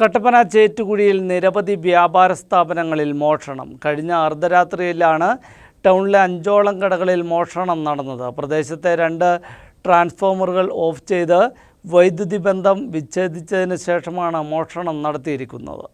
കട്ടപ്പന ചേറ്റുകുഴിയിൽ നിരവധി വ്യാപാര സ്ഥാപനങ്ങളിൽ മോഷണം. കഴിഞ്ഞ അർദ്ധരാത്രിയിലാണ് ടൗണിലെ അഞ്ചോളം കടകളിൽ മോഷണം നടന്നത്. പ്രദേശത്തെ രണ്ട് ട്രാൻസ്ഫോമറുകൾ ഓഫ് ചെയ്ത് വൈദ്യുതി ബന്ധം വിച്ഛേദിച്ചതിന് ശേഷമാണ് മോഷണം നടത്തിയിരിക്കുന്നത്.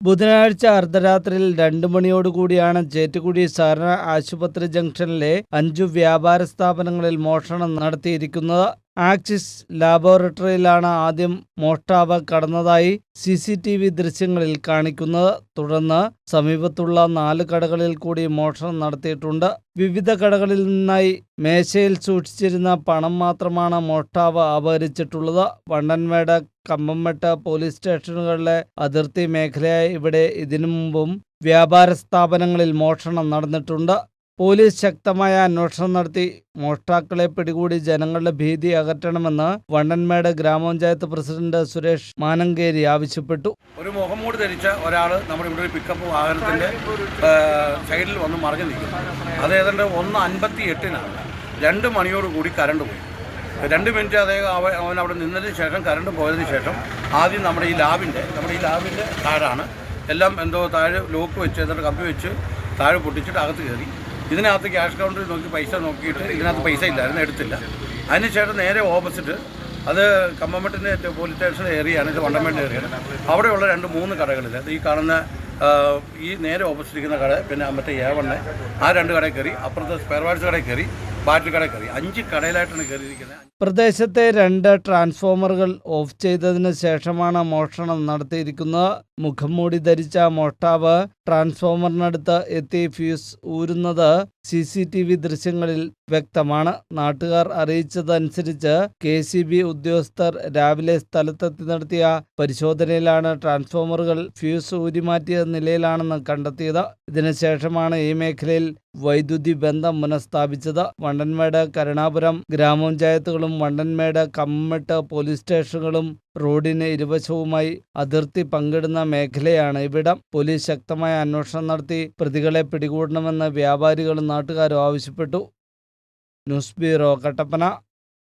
ബുധനാഴ്ച അർദ്ധരാത്രിയിൽ രണ്ടു മണിയോടുകൂടിയാണ് ചേറ്റുകുടി സാരണ ആശുപത്രി ജംഗ്ഷനിലെ അഞ്ചു വ്യാപാര സ്ഥാപനങ്ങളിൽ മോഷണം നടത്തിയിരിക്കുന്നത്. ആക്സിസ് ലാബോറട്ടറിയിലാണ് ആദ്യം മോഷ്ടാവ് കടന്നതായി സി സി ടി വി ദൃശ്യങ്ങളിൽ കാണിക്കുന്നത്. തുടർന്ന് സമീപത്തുള്ള നാല് കടകളിൽ കൂടി മോഷണം നടത്തിയിട്ടുണ്ട്. വിവിധ കടകളിൽ നിന്നായി മേശയിൽ സൂക്ഷിച്ചിരുന്ന പണം മാത്രമാണ് മോഷ്ടാവ് അപഹരിച്ചിട്ടുള്ളത്. വണ്ടൻമേട് കമ്പംമെട്ട് പോലീസ് സ്റ്റേഷനുകളിലെ അതിർത്തി മേഖലയായി ഇവിടെ ഇതിനു മുമ്പും വ്യാപാര സ്ഥാപനങ്ങളിൽ മോഷണം നടന്നിട്ടുണ്ട്. പോലീസ് ശക്തമായ അന്വേഷണം നടത്തി. മോഷ്ടാക്കളെ പിടികൂടി ജനങ്ങളുടെ ഭീതി അകറ്റണമെന്ന് വണ്ടൻമേട് ഗ്രാമപഞ്ചായത്ത് പ്രസിഡന്റ് സുരേഷ് മാനങ്കേരി ആവശ്യപ്പെട്ടു. ഒരു മുഖംമൂടി ധരിച്ച ഒരാൾ നമ്മുടെ ഇവിടെ ഒരു പിക്കപ്പ് വാഹനത്തിന്റെ സൈഡിൽ വന്ന് മറിഞ്ഞു നിൽക്കും അത് ഒന്ന് അൻപത്തി എട്ടിനാണ് രണ്ട് മണിയോട് കൂടി കറണ്ട് പോയി. രണ്ട് മിനിറ്റ് അദ്ദേഹം അവൻ അവിടെ നിന്നതിന് ശേഷം കറണ്ട് പോയതിന് ശേഷം ആദ്യം നമ്മുടെ ഈ ലാബിന്റെ നമ്മുടെ ഈ ലാബിന്റെ താഴാണ്. എല്ലാം എന്തോ താഴെ ലോക്ക് വെച്ച് എന്നിട്ട് കമ്പി വെച്ച് താഴെ പൊട്ടിച്ചിട്ട് അകത്ത് കയറി. ഇതിനകത്ത് ക്യാഷ് കൗണ്ടറിൽ നോക്കി പൈസ നോക്കിയിട്ട് ഇതിനകത്ത് പൈസ ഇല്ലായിരുന്നു എടുത്തില്ല. അതിനുശേഷം നേരെ ഓപ്പോസിറ്റ് അത് കമ്പമട്ടിന്റെ പോലീസ് സ്റ്റേഷൻ ഏരിയയാണ് ഇത് വണ്ടമേട്ട് ഏരിയയാണ് അവിടെയുള്ള രണ്ട് മൂന്ന് കടകളിൽ ഈ കാണുന്ന ഈ നേരെ ഓപ്പോസിറ്റ് ഇരിക്കുന്ന കട പിന്നെ മറ്റേ ഏവണ്ണ ആ രണ്ട് കടയിൽ കയറി അപ്പുറത്തെ സ്പെയർ പാർട്സ് കടയിൽ കയറി ബാറ്ററി കട കയറി. അഞ്ച് കടയിലായിട്ടാണ് കയറിയിരിക്കുന്നത്. പ്രദേശത്തെ രണ്ട് ട്രാൻസ്ഫോമറുകൾ ഓഫ് ചെയ്തതിനു ശേഷമാണ് മോഷണം നടത്തിയിരിക്കുന്നത്. മുഖംമൂടി ധരിച്ച മോഷ്ടാവ് ട്രാൻസ്ഫോമറിനടുത്ത് എത്തി ഫ്യൂസ് ഊരുന്നത്. സി സി ടി വി ദൃശ്യങ്ങളിൽ വ്യക്തമാണ്. നാട്ടുകാർ അറിയിച്ചതനുസരിച്ച് കെ സി ബി ഉദ്യോഗസ്ഥർ രാവിലെ സ്ഥലത്തെത്തി നടത്തിയ പരിശോധനയിലാണ് ട്രാൻസ്ഫോമറുകൾ ഫ്യൂസ് ഊരിമാറ്റിയ നിലയിലാണെന്ന് കണ്ടെത്തിയത്. ഇതിനുശേഷമാണ് ഈ മേഖലയിൽ വൈദ്യുതി ബന്ധം പുനഃസ്ഥാപിച്ചത്. വണ്ടൻമേട് കരുണാപുരം ഗ്രാമപഞ്ചായത്തുകളും വണ്ടൻമേട് കമ്മട്ട് പോലീസ് സ്റ്റേഷനുകളും റോഡിന് ഇരുവശവുമായി അതിർത്തി പങ്കിടുന്ന മേഖലയാണ് ഇവിടം. പോലീസ് ശക്തമായ അന്വേഷണം നടത്തി. പ്രതികളെ പിടികൂടണമെന്ന് വ്യാപാരികളും നാട്ടുകാരും ആവശ്യപ്പെട്ടു. News bureau Kattappana.